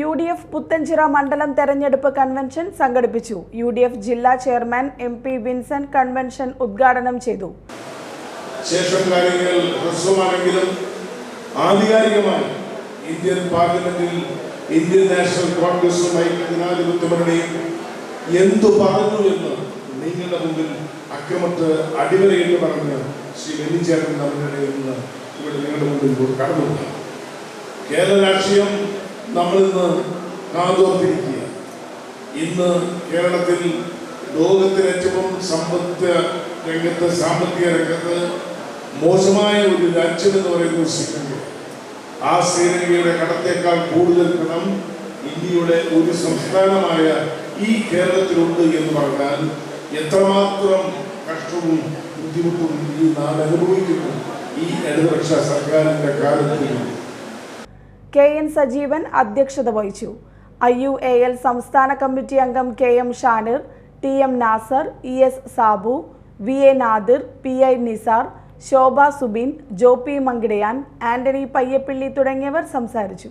U D F Puthenchira മണ്ഡലം തെരഞ്ഞെടുപ്പ് convention സംഘടിപ്പിച്ചു. യു ഡി എഫ് ജില്ലാ chairman M P Vincent convention ഉദ്ഘാടനം ചെയ്തു. ശേഷം കാര്യങ്ങൾ ഹ്രസ്വമാണെങ്കിലും ആധികാരികമായി ഇന്ത്യൻ പാർലമെന്റിൽ ഇന്ത്യൻ നാഷണൽ കോൺഗ്രസും ഐക്യജനാധിപത്യ എന്തു പറഞ്ഞു എന്ന് നിങ്ങളുടെ മുമ്പിൽ അക്രമത്ത് അടിവരയിട്ട് പറഞ്ഞ് ശ്രീ ബെന്നിച്ചേട്ടൻ നമ്മുടെ ഇവിടെ നിങ്ങളുടെ മുമ്പിൽ കടന്നു കേരള രാഷ്ട്രീയം നമ്മളിന്ന് കാതോർത്തിരിക്കുക ഇന്ന് കേരളത്തിൽ ലോകത്തിലെ ഏറ്റവും സമ്പത്ത് രംഗത്ത് സാമ്പത്തിക രംഗത്ത് മോശമായ ഒരു രാജ്യം എന്ന് പറയുന്നത് ശ്രീലങ്ക ആ ശ്രീലങ്കയുടെ കടത്തേക്കാൾ കൂടുതൽ കടം ഇന്ത്യയുടെ ഒരു സംസ്ഥാനമായ ഈ കേരളത്തിലുണ്ട് എന്ന് പറഞ്ഞാൽ എത്രമാത്രം കഷ്ടവും ബുദ്ധിമുട്ടും ഈ നാട് അനുഭവിക്കുന്നു ഈ ഇടതുപക്ഷ സർക്കാരിന്റെ കാലത്തിൽ കെ എൻ സജീവൻ അധ്യക്ഷത വഹിച്ചു. ഐ യു എ എൽ സംസ്ഥാന കമ്മിറ്റി അംഗം K M Shanir T M Nasar E S Sabu V A Nadir P I Nisar Shobha Subin Joppy Mankidiyan Antony Payyappilly തുടങ്ങിയവർ സംസാരിച്ചു.